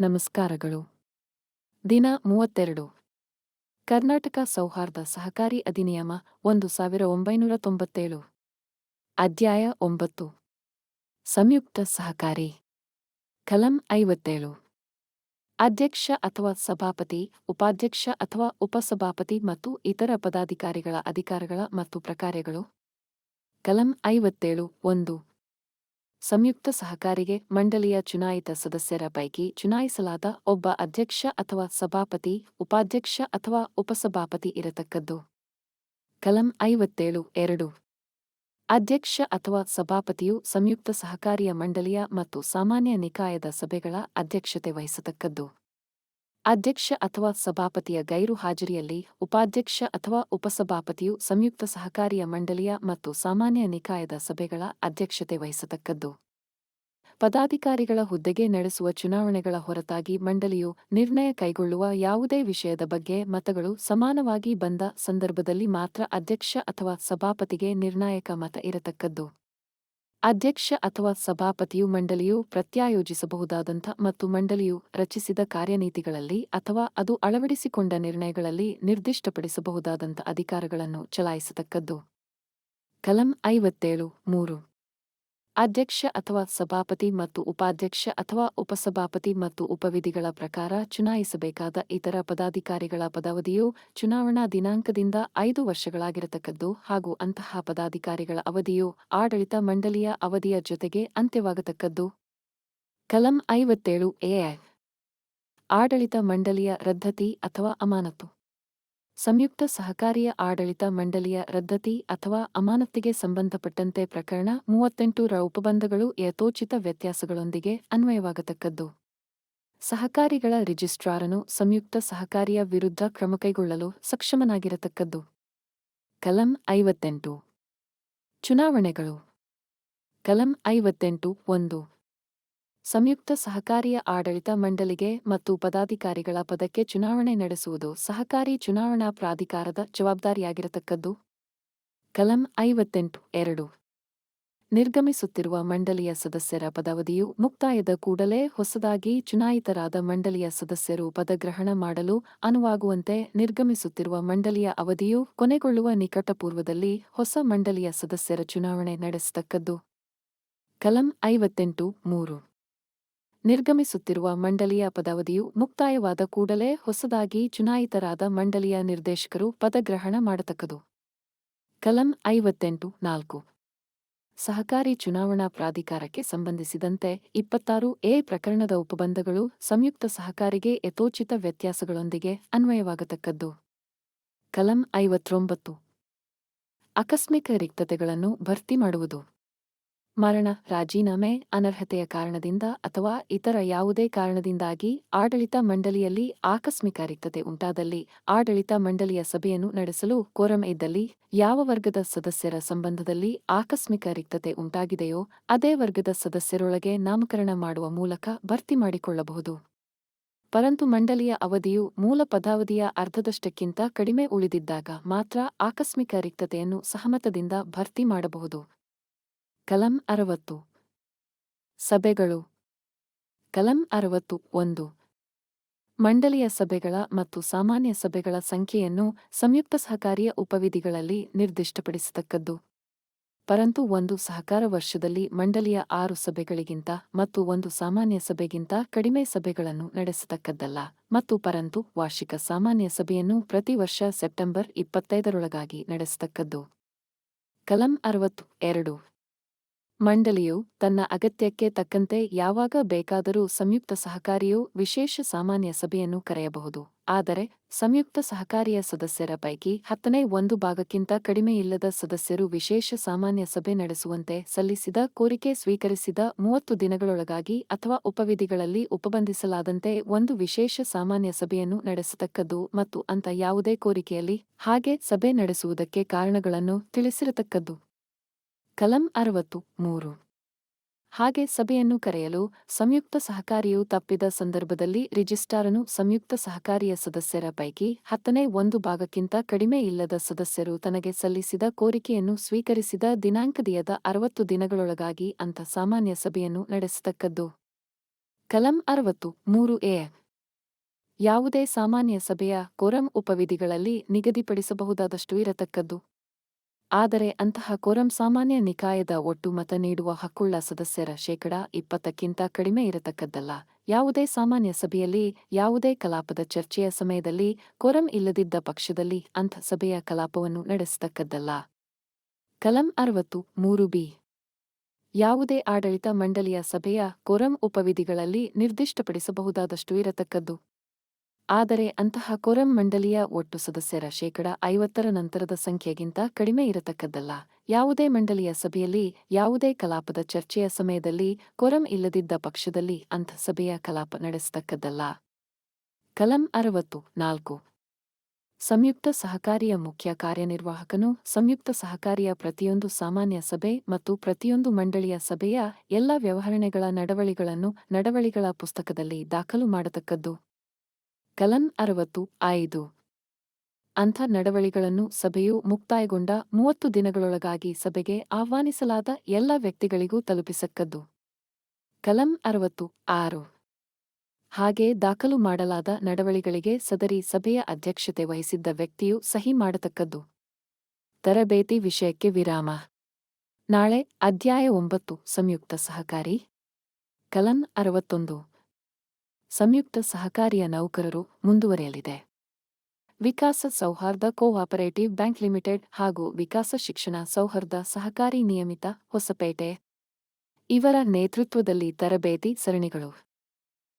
ನಮಸ್ಕಾರಗಳು. ದಿನ ಮೂವತ್ತೆರಡು. ಕರ್ನಾಟಕ ಸೌಹಾರ್ದ ಸಹಕಾರಿ ಅಧಿನಿಯಮ ಒಂದು ಸಾವಿರ ಒಂಬೈನೂರ ತೊಂಬತ್ತೇಳು. ಅಧ್ಯಾಯ ಒಂಬತ್ತು. ಸಂಯುಕ್ತ ಸಹಕಾರಿ. ಕಲಂ ಐವತ್ತೇಳು. ಅಧ್ಯಕ್ಷ ಅಥವಾ ಸಭಾಪತಿ, ಉಪಾಧ್ಯಕ್ಷ ಅಥವಾ ಉಪಸಭಾಪತಿ ಮತ್ತು ಇತರ ಪದಾಧಿಕಾರಿಗಳ ಅಧಿಕಾರಗಳ ಮತ್ತು ಪ್ರಕಾರಗಳು ಕಲಂ ಐವತ್ತೇಳು ಒಂದು. ಸಂಯುಕ್ತ ಸಹಕಾರಿಗೆ ಮಂಡಳಿಯ ಚುನಾಯಿತ ಸದಸ್ಯರ ಪೈಕಿ ಚುನಾಯಿಸಲಾದ ಒಬ್ಬ ಅಧ್ಯಕ್ಷ ಅಥವಾ ಸಭಾಪತಿ, ಉಪಾಧ್ಯಕ್ಷ ಅಥವಾ ಉಪಸಭಾಪತಿ ಇರತಕ್ಕದ್ದು. ಕಲಂ ಐವತ್ತೇಳು, ಎರಡು. ಅಧ್ಯಕ್ಷ ಅಥವಾ ಸಭಾಪತಿಯು ಸಂಯುಕ್ತ ಸಹಕಾರಿಯ ಮಂಡಳಿಯ ಮತ್ತು ಸಾಮಾನ್ಯ ನಿಕಾಯದ ಸಭೆಗಳ ಅಧ್ಯಕ್ಷತೆ ವಹಿಸತಕ್ಕದ್ದು. ಅಧ್ಯಕ್ಷ ಅಥವಾ ಸಭಾಪತಿಯ ಗೈರು ಹಾಜರಿಯಲ್ಲಿ ಉಪಾಧ್ಯಕ್ಷ ಅಥವಾ ಉಪಸಭಾಪತಿಯು ಸಂಯುಕ್ತ ಸಹಕಾರಿಯ ಮಂಡಳಿಯ ಮತ್ತು ಸಾಮಾನ್ಯ ನಿಕಾಯದ ಸಭೆಗಳ ಅಧ್ಯಕ್ಷತೆ ವಹಿಸತಕ್ಕದ್ದು. ಪದಾಧಿಕಾರಿಗಳ ಹುದ್ದೆಗೆ ನಡೆಸುವ ಚುನಾವಣೆಗಳ ಹೊರತಾಗಿ ಮಂಡಳಿಯು ನಿರ್ಣಯ ಕೈಗೊಳ್ಳುವ ಯಾವುದೇ ವಿಷಯದ ಬಗ್ಗೆ ಮತಗಳು ಸಮಾನವಾಗಿ ಬಂದ ಸಂದರ್ಭದಲ್ಲಿ ಮಾತ್ರ ಅಧ್ಯಕ್ಷ ಅಥವಾ ಸಭಾಪತಿಗೆ ನಿರ್ಣಾಯಕ ಮತ ಇರತಕ್ಕದ್ದು. ಅಧ್ಯಕ್ಷ ಅಥವಾ ಸಭಾಪತಿಯು ಮಂಡಳಿಯು ಪ್ರತ್ಯಾಯೋಜಿಸಬಹುದಾದಂಥ ಮತ್ತು ಮಂಡಳಿಯು ರಚಿಸಿದ ಕಾರ್ಯನೀತಿಗಳಲ್ಲಿ ಅಥವಾ ಅದು ಅಳವಡಿಸಿಕೊಂಡ ನಿರ್ಣಯಗಳಲ್ಲಿ ನಿರ್ದಿಷ್ಟಪಡಿಸಬಹುದಾದಂಥ ಅಧಿಕಾರಗಳನ್ನು ಚಲಾಯಿಸತಕ್ಕದ್ದು. ಕಲಂ ಐವತ್ತೇಳು, ಮೂರು. ಅಧ್ಯಕ್ಷ ಅಥವಾ ಸಭಾಪತಿ ಮತ್ತು ಉಪಾಧ್ಯಕ್ಷ ಅಥವಾ ಉಪಸಭಾಪತಿ ಮತ್ತು ಉಪವಿಧಿಗಳ ಪ್ರಕಾರ ಚುನಾಯಿಸಬೇಕಾದ ಇತರ ಪದಾಧಿಕಾರಿಗಳ ಪದಾವಧಿಯು ಚುನಾವಣಾ ದಿನಾಂಕದಿಂದ ಐದು ವರ್ಷಗಳಾಗಿರತಕ್ಕದ್ದು ಹಾಗೂ ಅಂತಹ ಪದಾಧಿಕಾರಿಗಳ ಅವಧಿಯು ಆಡಳಿತ ಮಂಡಳಿಯ ಅವಧಿಯ ಜೊತೆಗೆ ಅಂತ್ಯವಾಗತಕ್ಕದ್ದು. ಕಲಂ ಐವತ್ತೇಳು ಎ. ಆಡಳಿತ ಮಂಡಳಿಯ ರದ್ಧತಿ ಅಥವಾ ಅಮಾನತು. ಸಂಯುಕ್ತ ಸಹಕಾರಿಯ ಆಡಳಿತ ಮಂಡಳಿಯ ರದ್ದತಿ ಅಥವಾ ಅಮಾನತಿಗೆ ಸಂಬಂಧಪಟ್ಟಂತೆ ಪ್ರಕರಣ ಮೂವತ್ತೆಂಟು ರ ಉಪಬಂಧಗಳು ಯಥೋಚಿತ ವ್ಯತ್ಯಾಸಗಳೊಂದಿಗೆ ಅನ್ವಯವಾಗತಕ್ಕದ್ದು. ಸಹಕಾರಿಗಳ ರಿಜಿಸ್ಟ್ರಾರನು ಸಂಯುಕ್ತ ಸಹಕಾರಿಯ ವಿರುದ್ಧ ಕ್ರಮ ಕೈಗೊಳ್ಳಲು ಸಕ್ಷಮನಾಗಿರತಕ್ಕದ್ದು. ಕಲಂ ಐವತ್ತೆಂಟು. ಚುನಾವಣೆಗಳು. ಕಲಂ ಐವತ್ತೆಂಟು ಒಂದು. ಸಂಯುಕ್ತ ಸಹಕಾರಿಯ ಆಡಳಿತ ಮಂಡಳಿಗೆ ಮತ್ತು ಪದಾಧಿಕಾರಿಗಳ ಪದಕ್ಕೆ ಚುನಾವಣೆ ನಡೆಸುವುದು ಸಹಕಾರಿ ಚುನಾವಣಾ ಪ್ರಾಧಿಕಾರದ ಜವಾಬ್ದಾರಿಯಾಗಿರತಕ್ಕದ್ದು. ಕಲಂ ಐವತ್ತೆಂಟು ಎರಡು. ನಿರ್ಗಮಿಸುತ್ತಿರುವ ಮಂಡಳಿಯ ಸದಸ್ಯರ ಪದಾವಧಿಯು ಮುಕ್ತಾಯದ ಕೂಡಲೇ ಹೊಸದಾಗಿ ಚುನಾಯಿತರಾದ ಮಂಡಳಿಯ ಸದಸ್ಯರು ಪದಗ್ರಹಣ ಮಾಡಲು ಅನುವಾಗುವಂತೆ ನಿರ್ಗಮಿಸುತ್ತಿರುವ ಮಂಡಳಿಯ ಅವಧಿಯು ಕೊನೆಗೊಳ್ಳುವ ನಿಕಟಪೂರ್ವದಲ್ಲಿ ಹೊಸ ಮಂಡಳಿಯ ಸದಸ್ಯರ ಚುನಾವಣೆ ನಡೆಸತಕ್ಕದ್ದು. ಕಲಂ ಐವತ್ತೆಂಟು ಮೂರು. ನಿರ್ಗಮಿಸುತ್ತಿರುವ ಮಂಡಳಿಯ ಪದಾವಧಿಯು ಮುಕ್ತಾಯವಾದ ಕೂಡಲೇ ಹೊಸದಾಗಿ ಚುನಾಯಿತರಾದ ಮಂಡಳಿಯ ನಿರ್ದೇಶಕರು ಪದಗ್ರಹಣ ಮಾಡತಕ್ಕದು. ಕಲಂ ಐವತ್ತೆಂಟು ನಾಲ್ಕು. ಸಹಕಾರಿ ಚುನಾವಣಾ ಪ್ರಾಧಿಕಾರಕ್ಕೆ ಸಂಬಂಧಿಸಿದಂತೆ ಇಪ್ಪತ್ತಾರು ಎ ಪ್ರಕರಣದ ಉಪಬಂಧಗಳು ಸಂಯುಕ್ತ ಸಹಕಾರಿಗೆ ಯಥೋಚಿತ ವ್ಯತ್ಯಾಸಗಳೊಂದಿಗೆ ಅನ್ವಯವಾಗತಕ್ಕದ್ದು. ಕಲಂ ಐವತ್ತೊಂಬತ್ತು. ಆಕಸ್ಮಿಕ ರಿಕ್ತತೆಗಳನ್ನು ಭರ್ತಿ ಮಾಡುವುದು. ಮರಣ, ರಾಜೀನಾಮೆ, ಅನರ್ಹತೆಯ ಕಾರಣದಿಂದ ಅಥವಾ ಇತರ ಯಾವುದೇ ಕಾರಣದಿಂದಾಗಿ ಆಡಳಿತ ಮಂಡಳಿಯಲ್ಲಿ ಆಕಸ್ಮಿಕ ರಿಕ್ತತೆ ಉಂಟಾದಲ್ಲಿ ಆಡಳಿತ ಮಂಡಳಿಯ ಸಭೆಯನ್ನು ನಡೆಸಲು ಕೋರಂ ಇದ್ದಲ್ಲಿ ಯಾವ ವರ್ಗದ ಸದಸ್ಯರ ಸಂಬಂಧದಲ್ಲಿ ಆಕಸ್ಮಿಕ ರಿಕ್ತತೆ ಉಂಟಾಗಿದೆಯೋ ಅದೇ ವರ್ಗದ ಸದಸ್ಯರೊಳಗೆ ನಾಮಕರಣ ಮಾಡುವ ಮೂಲಕ ಭರ್ತಿ ಮಾಡಿಕೊಳ್ಳಬಹುದು. ಪರಂತು ಮಂಡಳಿಯ ಅವಧಿಯು ಮೂಲ ಪದಾವಧಿಯ ಅರ್ಧದಷ್ಟಕ್ಕಿಂತ ಕಡಿಮೆ ಉಳಿದಿದ್ದಾಗ ಮಾತ್ರ ಆಕಸ್ಮಿಕ ರಿಕ್ತತೆಯನ್ನು ಸಹಮತದಿಂದ ಭರ್ತಿ ಮಾಡಬಹುದು. ಕಲಂ ಅರವತ್ತು. ಸಭೆಗಳು. ಕಲಂ ಅರವತ್ತು ಒಂದು. ಮಂಡಳಿಯ ಸಭೆಗಳ ಮತ್ತು ಸಾಮಾನ್ಯ ಸಭೆಗಳ ಸಂಖ್ಯೆಯನ್ನು ಸಂಯುಕ್ತ ಸಹಕಾರಿಯ ಉಪವಿಧಿಗಳಲ್ಲಿ ನಿರ್ದಿಷ್ಟಪಡಿಸತಕ್ಕದ್ದು. ಪರಂತು ಒಂದು ಸಹಕಾರ ವರ್ಷದಲ್ಲಿ ಮಂಡಳಿಯ ಆರು ಸಭೆಗಳಿಗಿಂತ ಮತ್ತು ಒಂದು ಸಾಮಾನ್ಯ ಸಭೆಗಿಂತ ಕಡಿಮೆ ಸಭೆಗಳನ್ನು ನಡೆಸತಕ್ಕದ್ದಲ್ಲ ಮತ್ತು ಪರಂತು ವಾರ್ಷಿಕ ಸಾಮಾನ್ಯ ಸಭೆಯನ್ನು ಪ್ರತಿ ವರ್ಷ ಸೆಪ್ಟೆಂಬರ್ ಇಪ್ಪತ್ತೈದರೊಳಗಾಗಿ ನಡೆಸತಕ್ಕದ್ದು. ಕಲಂ ಅರವತ್ತು ಎರಡು. ಮಂಡಳಿಯು ತನ್ನ ಅಗತ್ಯಕ್ಕೆ ತಕ್ಕಂತೆ ಯಾವಾಗ ಬೇಕಾದರೂ ಸಂಯುಕ್ತ ಸಹಕಾರಿಯು ವಿಶೇಷ ಸಾಮಾನ್ಯ ಸಭೆಯನ್ನು ಕರೆಯಬಹುದು. ಆದರೆ, ಸಂಯುಕ್ತ ಸಹಕಾರಿಯ ಸದಸ್ಯರ ಪೈಕಿ ಹತ್ತನೇ ಒಂದು ಭಾಗಕ್ಕಿಂತ ಕಡಿಮೆಯಿಲ್ಲದ ಸದಸ್ಯರು ವಿಶೇಷ ಸಾಮಾನ್ಯ ಸಭೆ ನಡೆಸುವಂತೆ ಸಲ್ಲಿಸಿದ ಕೋರಿಕೆ ಸ್ವೀಕರಿಸಿದ ಮೂವತ್ತು ದಿನಗಳೊಳಗಾಗಿ ಅಥವಾ ಉಪವಿಧಿಗಳಲ್ಲಿ ಉಪಬಂಧಿಸಲಾದಂತೆ ಒಂದು ವಿಶೇಷ ಸಾಮಾನ್ಯ ಸಭೆಯನ್ನು ನಡೆಸತಕ್ಕದ್ದು ಮತ್ತು ಅಂತ ಯಾವುದೇ ಕೋರಿಕೆಯಲ್ಲಿ ಹಾಗೆ ಸಭೆ ನಡೆಸುವುದಕ್ಕೆ ಕಾರಣಗಳನ್ನು ತಿಳಿಸಿರತಕ್ಕದ್ದು. ಕಲಂ ಅರವತ್ತು ಮೂರು. ಹಾಗೆ ಸಭೆಯನ್ನು ಕರೆಯಲು ಸಂಯುಕ್ತ ಸಹಕಾರಿಯು ತಪ್ಪಿದ ಸಂದರ್ಭದಲ್ಲಿ ರಿಜಿಸ್ಟ್ರಾರನು ಸಂಯುಕ್ತ ಸಹಕಾರಿಯ ಸದಸ್ಯರ ಪೈಕಿ ಹತ್ತನೇ ಒಂದು ಭಾಗಕ್ಕಿಂತ ಕಡಿಮೆ ಇಲ್ಲದ ಸದಸ್ಯರು ತನಗೆ ಸಲ್ಲಿಸಿದ ಕೋರಿಕೆಯನ್ನು ಸ್ವೀಕರಿಸಿದ ದಿನಾಂಕದಿಯದ ಅರವತ್ತು ದಿನಗಳೊಳಗಾಗಿ ಅಂಥ ಸಾಮಾನ್ಯ ಸಭೆಯನ್ನು ನಡೆಸತಕ್ಕದ್ದು. ಕಲಂ ಅರವತ್ತು ಮೂರು ಎ. ಯಾವುದೇ ಸಾಮಾನ್ಯ ಸಭೆಯ ಕೋರಂ ಉಪವಿಧಿಗಳಲ್ಲಿ ನಿಗದಿಪಡಿಸಬಹುದಾದಷ್ಟು ಇರತಕ್ಕದ್ದು. ಆದರೆ ಅಂತಹ ಕೋರಂ ಸಾಮಾನ್ಯ ನಿಕಾಯದ ಒಟ್ಟು ಮತ ನೀಡುವ ಹಕ್ಕುಳ್ಳ ಸದಸ್ಯರ ಶೇಕಡ ಇಪ್ಪತ್ತಕ್ಕಿಂತ ಕಡಿಮೆ ಇರತಕ್ಕದ್ದಲ್ಲ. ಯಾವುದೇ ಸಾಮಾನ್ಯ ಸಭೆಯಲ್ಲಿ, ಯಾವುದೇ ಕಲಾಪದ ಚರ್ಚೆಯ ಸಮಯದಲ್ಲಿ ಕೋರಂ ಇಲ್ಲದಿದ್ದ ಪಕ್ಷದಲ್ಲಿ ಅಂಥ ಸಭೆಯ ಕಲಾಪವನ್ನು ನಡೆಸತಕ್ಕದ್ದಲ್ಲ. ಕಲಂ ಅರವತ್ತು, ಮೂರು ಬಿ. ಯಾವುದೇ ಆಡಳಿತ ಮಂಡಳಿಯ ಸಭೆಯ ಕೋರಂ ಉಪವಿಧಿಗಳಲ್ಲಿ ನಿರ್ದಿಷ್ಟಪಡಿಸಬಹುದಾದಷ್ಟು ಇರತಕ್ಕದ್ದು. ಆದರೆ ಅಂತಹ ಕೋರಂ ಮಂಡಳಿಯ ಒಟ್ಟು ಸದಸ್ಯರ ಶೇಕಡ ಐವತ್ತರ ನಂತರದ ಸಂಖ್ಯೆಗಿಂತ ಕಡಿಮೆ ಇರತಕ್ಕದ್ದಲ್ಲ. ಯಾವುದೇ ಮಂಡಳಿಯ ಸಭೆಯಲ್ಲಿ, ಯಾವುದೇ ಕಲಾಪದ ಚರ್ಚೆಯ ಸಮಯದಲ್ಲಿ ಕೊರಂ ಇಲ್ಲದಿದ್ದ ಪಕ್ಷದಲ್ಲಿ ಅಂಥ ಸಭೆಯ ಕಲಾಪ ನಡೆಸತಕ್ಕದ್ದಲ್ಲ. ಕಲಂ ಅರವತ್ತು, ನಾಲ್ಕು. ಸಂಯುಕ್ತ ಸಹಕಾರಿಯ ಮುಖ್ಯ ಕಾರ್ಯನಿರ್ವಾಹಕನು, ಸಂಯುಕ್ತ ಸಹಕಾರಿಯ ಪ್ರತಿಯೊಂದು ಸಾಮಾನ್ಯ ಸಭೆ ಮತ್ತು ಪ್ರತಿಯೊಂದು ಮಂಡಳಿಯ ಸಭೆಯ ಎಲ್ಲ ವ್ಯವಹರಣೆಗಳ ನಡವಳಿಗಳನ್ನು, ನಡವಳಿಗಳ ಪುಸ್ತಕದಲ್ಲಿ ದಾಖಲು ಮಾಡತಕ್ಕದ್ದು. ಕಲಂ ಅರವತ್ತು, ಐದು. ಅಂಥ ನಡವಳಿಗಳನ್ನು ಸಭೆಯು ಮುಕ್ತಾಯಗೊಂಡ ಮೂವತ್ತು ದಿನಗಳೊಳಗಾಗಿ ಸಭೆಗೆ ಆಹ್ವಾನಿಸಲಾದ ಎಲ್ಲ ವ್ಯಕ್ತಿಗಳಿಗೂ ತಲುಪಿಸಕ್ಕದ್ದು. ಕಲಂ ಅರವತ್ತು, ಆರು. ಹಾಗೆ ದಾಖಲು ಮಾಡಲಾದ ನಡವಳಿಗಳಿಗೆ ಸದರಿ ಸಭೆಯ ಅಧ್ಯಕ್ಷತೆ ವಹಿಸಿದ್ದ ವ್ಯಕ್ತಿಯು ಸಹಿ ಮಾಡತಕ್ಕದ್ದು. ತರಬೇತಿ ವಿಷಯಕ್ಕೆ ವಿರಾಮ. ನಾಳೆ ಅಧ್ಯಾಯ ಒಂಬತ್ತು, ಸಂಯುಕ್ತ ಸಹಕಾರಿ. ಕಲಂ ಅರವತ್ತೊಂದು. ಸಂಯುಕ್ತ ಸಹಕಾರಿಯ ನೌಕರರು ಮುಂದುವರೆಯಲಿದೆ. ವಿಕಾಸ ಸೌಹಾರ್ದ ಕೋಆಪರೇಟಿವ್ ಬ್ಯಾಂಕ್ ಲಿಮಿಟೆಡ್ ಹಾಗೂ ವಿಕಾಸ ಶಿಕ್ಷಣ ಸೌಹಾರ್ದ ಸಹಕಾರಿ ನಿಯಮಿತ ಹೊಸಪೇಟೆ. ಇವರ ನೇತೃತ್ವದಲ್ಲಿ ತರಬೇತಿ ಸರಣಿಗಳು.